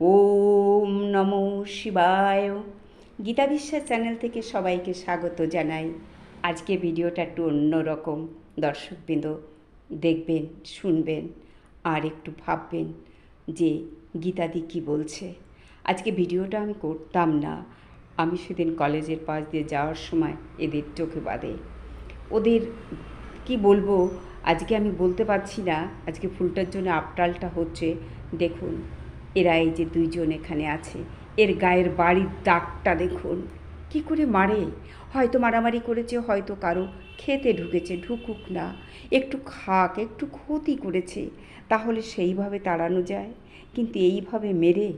ওম নমো শিবায়। গীতা বিশ্বাস চ্যানেল থেকে সবাইকে স্বাগত জানাই। আজকে ভিডিওটা একটু অন্যরকম। দর্শকবৃন্দ দেখবেন, শুনবেন, আর একটু ভাববেন যে গীতাদি কী বলছে। আজকে ভিডিওটা আমি করতাম না। আমি সেদিন কলেজের পাশ দিয়ে যাওয়ার সময় এদের চোখে বাঁধে। ওদের কি বলব? আজকে আমি বলতে পারছি না। আজকে ফুলটার জন্য আপটালটা হচ্ছে, দেখুন এরা এই যে দুইজন এখানে আছে। এর গায়ের বাড়ির দাগটা দেখুন। কি করে মারে? হয়তো মারামারি করেছে, হয়তো কারও খেতে ঢুকেছে, ঢুকুক না। একটু খাক, একটু ক্ষতি করেছে, তাহলে সেইভাবে তাড়ানো যায়। কিন্তু এইভাবে মেরে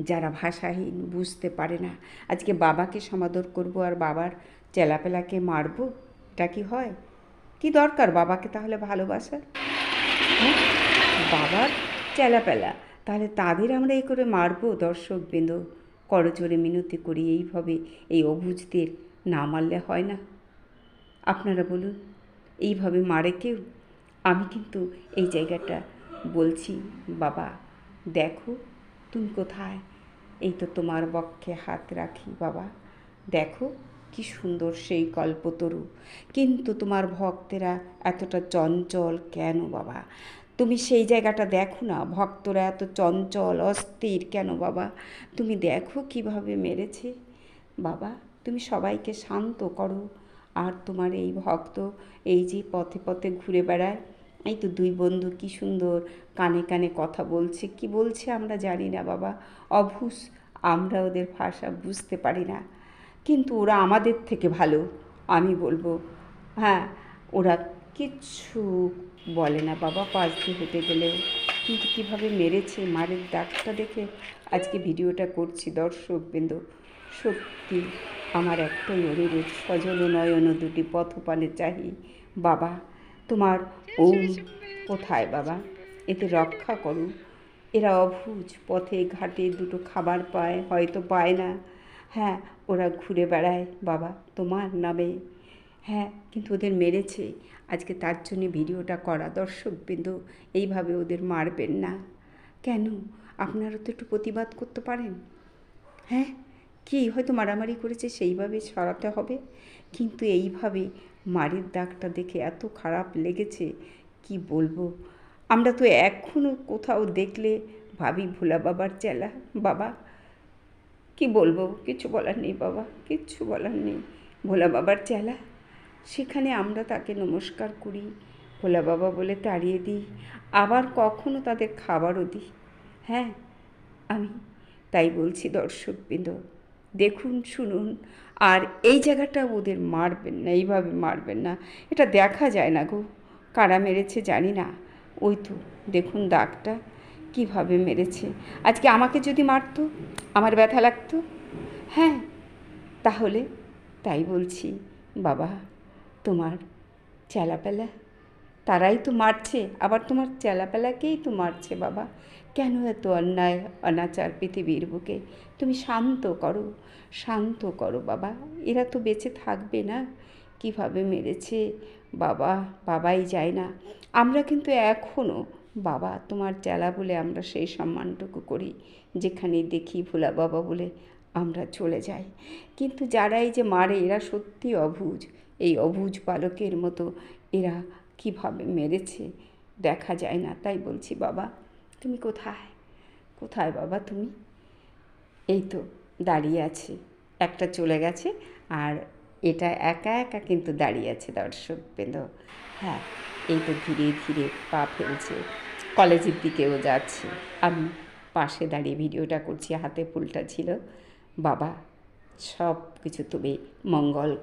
যারা ভাষাহীন বুঝতে পারে না। আজকে বাবাকে সমাদর করব আর বাবার চেলাপেলাকে মারবো? এটা কি হয়? কি দরকার বাবাকে তাহলে ভালোবাসার? হ্যাঁ? বাবার চেলাপেলা। তাহলে তাদের আমরা এ করে মারবো? দর্শক বৃন্দ করজোরে মিনতি করি, এইভাবে এই অবুজদের না মারলে হয় না। আপনারা বলুন, এইভাবে মারে কেউ? আমি কিন্তু এই জায়গাটা বলছি, বাবা, দেখো তুমি কোথায়? এই তো তোমার বক্ষে হাত রাখি, বাবা, দেখো কি সুন্দর সেই কল্পতরু। কিন্তু তোমার ভক্তেরা এতটা চঞ্চল কেন, বাবা? তুমি সেই জায়গাটা দেখো না। ভক্তরা এত চঞ্চল, অস্থির। কেন বাবা? তুমি দেখো কীভাবে মেরেছে। বাবা, তুমি সবাইকে শান্ত করো। আর তোমার এই ভক্ত এই যে পথে পথে ঘুরে বেড়ায়, এই তো দুই বন্ধু কি সুন্দর কানে কানে কথা বলছে। কি বলছে আমরা জানি না বাবা। অভুস, আমরা ওদের ভাষা বুঝতে পারি না। কিন্তু ওরা আমাদের থেকে ভালো, আমি বলব। হ্যাঁ ওরা কিচ্ছু বলে না। বাবা, পাশ দিয়ে হেঁটে গেলেও। কিন্তু কীভাবে মেরেছে মারের দাগটা দেখে আজকে ভিডিওটা করছি দর্শক বিন্দু সত্যি, আমার একটাই অনুরোধ সজল নয়ন দুটি পথপানে চাহি। বাবা, তোমার ওম কোথায় বাবা? এতে রক্ষা করো। এরা অভুজ পথে ঘাটে দুটো খাবার পায়, হয়তো পায় না। হ্যাঁ ওরা ঘুরে বেড়ায়। বাবা, তোমার নামে হ্যাঁ কিন্তু ওদের মেরেছে। আজকে তার জন্য ভিডিওটা করা দর্শকবৃন্দ এইভাবে ওদের মারবেন না। কেন? আপনারা তো একটু প্রতিবাদ করতে পারেন। হ্যাঁ কি হয়তো মারামারি করেছে, সেইভাবে সরাতে হবে। কিন্তু এইভাবে মারির দাগটা দেখে এত খারাপ লেগেছে, কি বলব? আমরা তো এখনও কোথাও দেখলে ভাবি ভোলা বাবার চেলা। বাবা, কি বলব? কিছু বলার নেই বাবা, কিচ্ছু বলার নেই। ভোলা বাবার চেলা। সেখানে আমরা তাকে নমস্কার করি, ভোলা বাবা বলে তাড়িয়ে দিই, আবার কখনো তাদের খাবারও দিই। হ্যাঁ আমি তাই বলছি দর্শকবৃন্দ। দেখুন, শুনুন, আর এই জায়গাটা ওদের মারবেন না, এইভাবে মারবেন না। এটা দেখা যায় না গো, কারা মেরেছে জানি না। ওই তো, দেখুন দাগটা, কীভাবে মেরেছে। আজকে আমাকে যদি মারতো, আমার ব্যথা লাগতো? হ্যাঁ তাহলে তাই বলছি, বাবা। তোমার চেলাপেলা? তারাই তো মারছে, আবার তোমার চেলাপেলাকেই তো মারছে বাবা। কেন এত অন্যায়, অনাচার পৃথিবীর বুকে? তুমি শান্ত করো শান্ত করো বাবা। এরা তো বেঁচে থাকবে না। কীভাবে মেরেছে? বাবা, বাবাই যায় না। আমরা কিন্তু এখনও বাবা, তোমার চেলা বলে আমরা সেই সম্মানটুকু করি যেখানে দেখি ভোলা বাবা বলে আমরা চলে যাই। কিন্তু যারা এই যে মারে, এরা সত্যি অবুঝ। এই অবুঝ বালকের মতো এরা কীভাবে মেরেছে দেখা যায় না। তাই বলছি, বাবা, তুমি কোথায়? কোথায় বাবা তুমি? এই তো দাঁড়িয়ে আছে। একটা চলে গেছে আর এটা একা একা কিন্তু দাঁড়িয়ে আছে দর্শক পেল হ্যাঁ এই তো ধীরে ধীরে পা ফেলছে। কলেজের দিকেও যাচ্ছে। আমি পাশে দাঁড়িয়ে ভিডিওটা করছি, হাতে ফুলটা ছিল। বাবা সব কিছু তুমি মঙ্গল